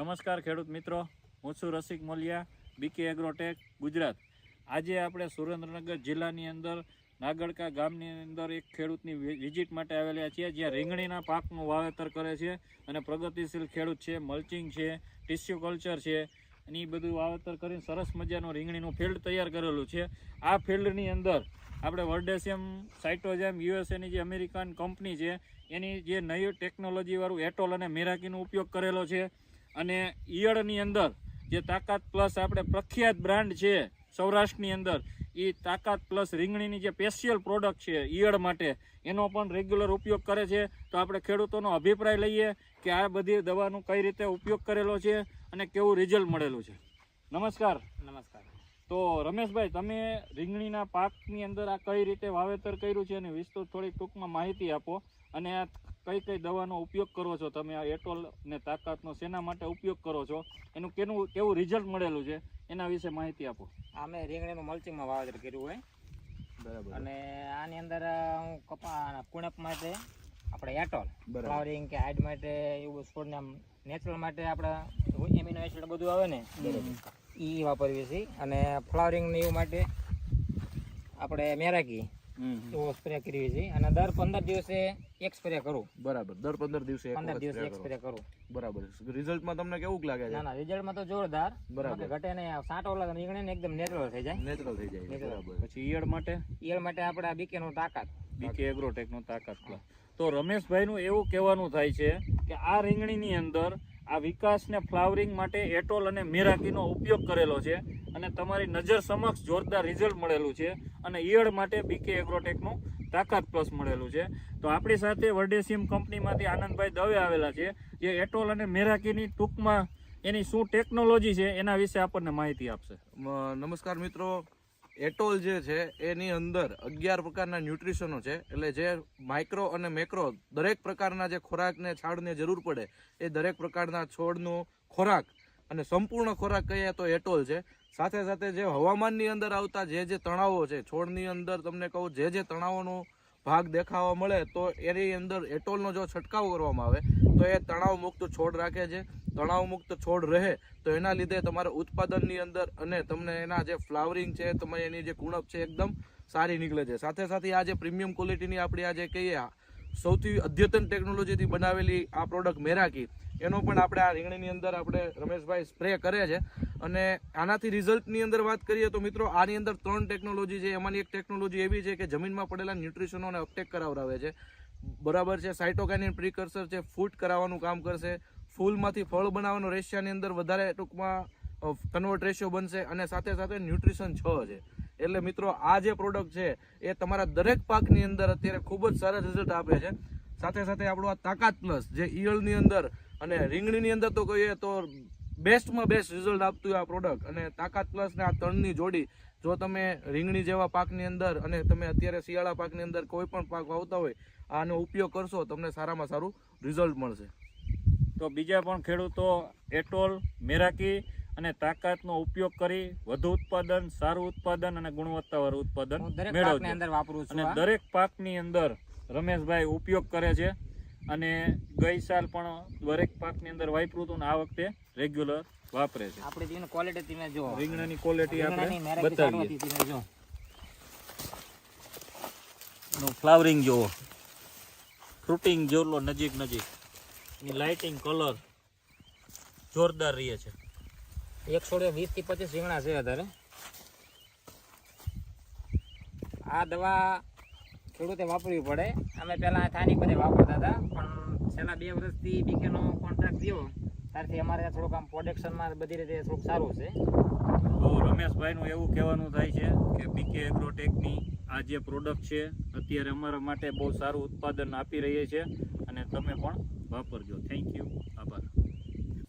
નમસ્કાર ખેડૂત મિત્રો. હું છું રસિક મોલિયા બીકે એગ્રોટેક ગુજરાત. આજે આપણે સુરેન્દ્રનગર જિલ્લાની અંદર, નાગડકા ગામની અંદર એક ખેડૂતની વિઝિટ માટે આવેલા છીએ, જ્યાં રીંગણીના પાકનું વાવેતર કરે છે અને પ્રગતિશીલ ખેડૂત છે મલ્ચિંગ છે ટિશ્યુ કલ્ચર છે, અને એ બધું વાવેતર કરીને સરસ મજાનું રીંગણીનું ફિલ્ડ તૈયાર કરેલું છે. આ ફિલ્ડની અંદર આપણે વર્ડેશિયમ, સાઇટોજેમ, યુએસએની જે અમેરિકન કંપની છે, એની જે નવી ટેકનોલોજીવાળું એટોલ અને મેરાકીનો ઉપયોગ કરેલો છે. અને ઈયળની અંદર જે તાકાત પ્લસ આપણે પ્રખ્યાત બ્રાન્ડ છે સૌરાષ્ટ્રની અંદર એ તાકાત પ્લસ રીંગણીની જે સ્પેશિયલ પ્રોડક્ટ છે ઈયળ માટે એનો પણ રેગ્યુલર ઉપયોગ કરે છે. તો આપણે ખેડૂતોનો અભિપ્રાય લઈએ કે આ બધી દવાનો કઈ રીતે ઉપયોગ કરેલો છે અને કેવું રિઝલ્ટ મળેલું છે. નમસ્કાર. નમસ્કાર. તો રમેશભાઈ તમે રીંગણીના પાકની અંદર આ કઈ રીતે વાવેતર કર્યું છે અને વિસ્તૃત થોડી ટૂંકમાં માહિતી આપો અને આ કઈ કઈ દવાનો ઉપયોગ કરો છો? તમે આ એટોલ ને તાકાતનો શેના માટે ઉપયોગ કરો છો? એનું કેનું કેવું રિઝલ્ટ મળેલું છે? એના વિશે માહિતી આપો. અમે રીંગણીનું મલ્ચિંગમાં વાવેતર કર્યું હોય. બરાબર. અને આની અંદર હું કપા કુણપ માટે આપણે એટોલ ફ્લાવરિંગ કે હાઇડ માટે એવું છોડને આમ નેચરલ માટે આપણે એમિનો એસિડ બધું આવે ને એ વાપરીએ છીએ. અને ફ્લાવરિંગ ને એવું માટે આપણે મેરાકી એવો સ્પ્રે કરવી છે. અને દર પંદર દિવસે એક સ્પ્રે કરું. બરાબર. દર પંદર દિવસે પંદર દિવસે એક સ્પ્રે કરું. બરાબર. રિઝલ્ટમાં તમને કેવું લાગે છે? ના રિઝલ્ટમાં તો જોરદાર. બરાબર. ઘટે નહીં. સાંટો લાગે નીકળે ને એકદમ નેચરલ થઈ જાય. નેચરલ થઈ જાય બરાબર. પછી ઈયળ માટે? ઈયળ માટે આપણે આ નો તાકાત. બીકે એગ્રોટેકનો તાકાત તો તો રમેશભાઈનું એવું કહેવાનું થાય છે કે આ રીંગણીની અંદર આ વિકાસને ફ્લાવરિંગ માટે એટોલ અને મેરાકીનો ઉપયોગ કરેલો છે. અને તમારી નજર સમક્ષ જોરદાર રિઝલ્ટ મળેલું છે અને ઈયળ માટે બીકે એગ્રોટેકનું તાકાત પ્લસ મળેલું છે. તો આપણી સાથે વર્ડેસિયમ કંપનીમાંથી આનંદભાઈ દવે આવેલા છે, જે એટોલ અને મેરાકીની ટૂંકમાં એની શું ટેકનોલોજી છે એના વિશે આપણને માહિતી આપશે. નમસ્કાર મિત્રો. એટોલ જે છે, એની અંદર અગિયાર પ્રકારના ન્યુટ્રિશનો છે. એટલે જે માઇક્રો અને મેક્રો દરેક પ્રકારના જે ખોરાકને છાડને જરૂર પડે, એ દરેક પ્રકારના છોડનું ખોરાક અને સંપૂર્ણ ખોરાક કહીએ તો એટોલ છે. સાથે સાથે જે હવામાનની અંદર આવતા જે જે તણાવો છે, છોડની અંદર તમને કહું, જે જે તણાવોનો ભાગ દેખાવા મળે તો એની અંદર એટોલનો જો છંટકાવ કરવામાં આવે, તો એ તણાવ મુક્ત છોડ રાખે છે. તણાવ મુક્ત છોડ રહે તો એના લીધે તમારા ઉત્પાદનની અંદર અને તમને એના જે ફ્લાવરિંગ છે, તમે એની જે કુણપ છે, એકદમ સારી નીકળે છે. સાથે સાથે આ જે પ્રીમિયમ ક્વોલિટીની આપણી આ જે કહીએ સૌથી અદ્યતન ટેકનોલોજીથી બનાવેલી આ પ્રોડક્ટ મેરાકી એનો પણ આપણે આ રીંગણીની અંદર આપણે રમેશભાઈ સ્પ્રે કરે છે. અને આનાથી રિઝલ્ટની અંદર વાત કરીએ તો મિત્રો, આની અંદર ત્રણ ટેકનોલોજી છે. એમાંની એક ટેકનોલોજી એવી છે કે જમીનમાં પડેલા ન્યુટ્રિશનોને અપટેક કરાવડાવે છે. બરાબર છે સાઇટોકાઇનિન પ્રિકર્સર છે ફૂટ કરાવવાનું કામ કરશે. ફૂલમાંથી ફળ બનાવવાનો રેશિયાની અંદર વધારે ટૂંકમાં કન્વર્ટ રેશિયો બનશે અને સાથે સાથે ન્યુટ્રિશન છ છે. એટલે મિત્રો, આ જે પ્રોડક્ટ છે, એ તમારા દરેક પાકની અંદર અત્યારે ખૂબ જ સારા રિઝલ્ટ આપે છે. સાથે સાથે આપણું આ તાકાત પ્લસ જે ઈયળની અંદર અને રીંગણીની અંદર તો કહીએ તો બેસ્ટમાં બેસ્ટ રિઝલ્ટ આપતું આ પ્રોડક્ટ અને તાકાત પ્લસ ને આ ત્રણની જોડી. જો તમે રીંગણી જેવા પાકની અંદર અને તમે અત્યારે શિયાળા પાકની અંદર કોઈ પણ પાક વાવતા હોય આનો ઉપયોગ કરશો તમને સારામાં સારું રિઝલ્ટ મળશે. તો બીજા પણ ખેડૂતો એટોલ મેરાકી અને તાકાતનો ઉપયોગ કરી વધુ ઉત્પાદન સારું ઉત્પાદન અને ગુણવત્તાવાળું ઉત્પાદન મેળવજો. અંદર વાપરું છું અને દરેક પાકની અંદર રમેશભાઈ ઉપયોગ કરે છે. અને ગઈ સાલ પણ દરેક પાકની અંદર વાપરું હતું ને આ વખતે રેગ્યુલર વાપરે છે. આપણે તેની ક્વોલિટી તમે જો રીંગણાની ક્વોલિટી આપણે બતાવીએ. તમે જો. નો ફ્લાવરિંગ જુઓ. ફ્રૂટિંગ જેટલો નજીક નજીક. એની લાઇટિંગ કલર જોરદાર રહે છે. એક છોડે વીસથી પચીસ રીંગણા છે અત્યારે. આ દવા ખેડૂતે વાપરવી પડે. અમે પહેલાં સ્થાનિક બધે વાપરતા હતા, પણ છેલ્લા બે વર્ષથી બીકેનો કોન્ટ્રાક્ટ થયો. ત્યારથી અમારે ત્યાં થોડુંક આમ પ્રોડક્શનમાં બધી રીતે થોડુંક સારું છે. તો રમેશભાઈનું એવું કહેવાનું થાય છે કે બીકે એગ્રોટેકની આ જે પ્રોડક્ટ છે, અત્યારે અમારા માટે બહુ સારું ઉત્પાદન આપી રહી છે અને તમે પણ વાપરજો. થેન્ક યુ આભાર.